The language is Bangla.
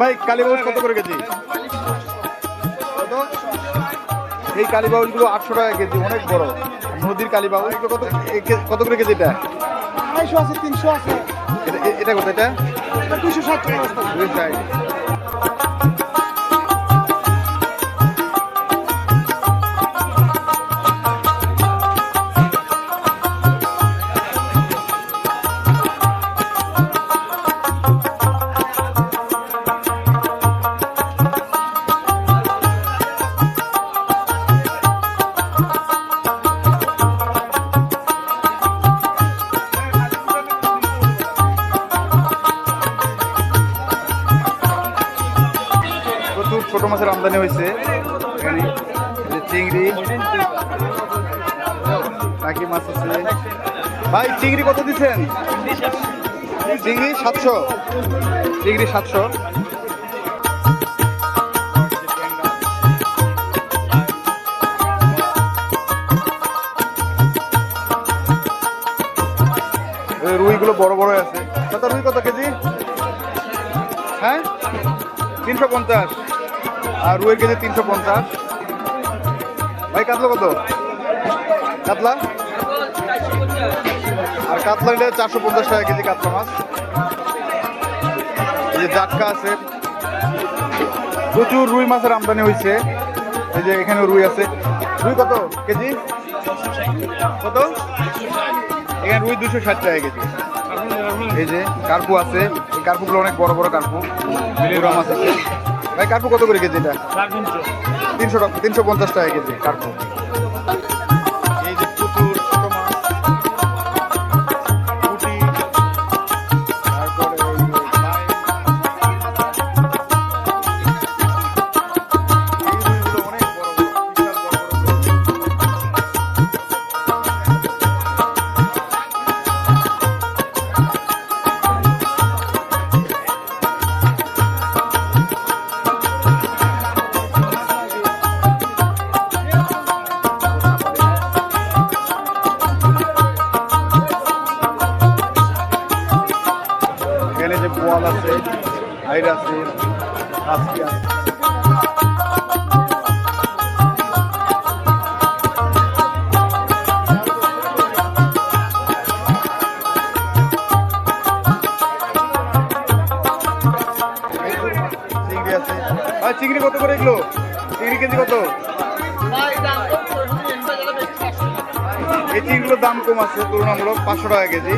ভাই কালীবাউস কত করে কেজি? এই কালীবাউসগুলো আটশো টাকা কেজি অনেক বড়। নদীর কালীবাউস কত কত করে কেজি এটা? আড়াইশো আছে তিনশো আছে। এটা- কত এটা? দুশো ষাট ষাট। ছোট মাছের আমদানি হয়েছে। চিংড়ি টাকি মাছ আছে। ভাই, চিংড়ি কত দিচ্ছেন? চিংড়ি সাতশো। চিংড়ি সাতশো। রুইগুলো বড় বড় আছে। কত রুই কত কেজি? হ্যাঁ? তিনশো পঞ্চাশ। আর রুইয়ের কেজি তিনশো পঞ্চাশ। ভাই, কাতলা কত? কাতলা? আর কাতলা নিলে চারশো পঞ্চাশ টাকা কেজি কাতলা মাছ। এই যে জাটকা আছে। প্রচুর রুই মাছের আমদানি হয়েছে এই যে এখানে রুই আছে। রুই কত কেজি? কত? এখানে রুই দুশো ষাট টাকা কেজি। এই যে কার্পু আছে। এই কার্পুগুলো অনেক বড় বড় কার্পু। মিলিগ্রাম আছে। ভাই কার্পু কত করে কেজি এটা? তিনশো। টাকা তিনশো পঞ্চাশ টাকা কেজি কার্পু। এখানে আছে হাইর আছে আছে। চিংড়ি কত করে এগুলো? চিংড়ি কেজি কত? এই চিংড়িগুলোর দাম কম আছে, তুলনামূলক পাঁচশো টাকা কেজি।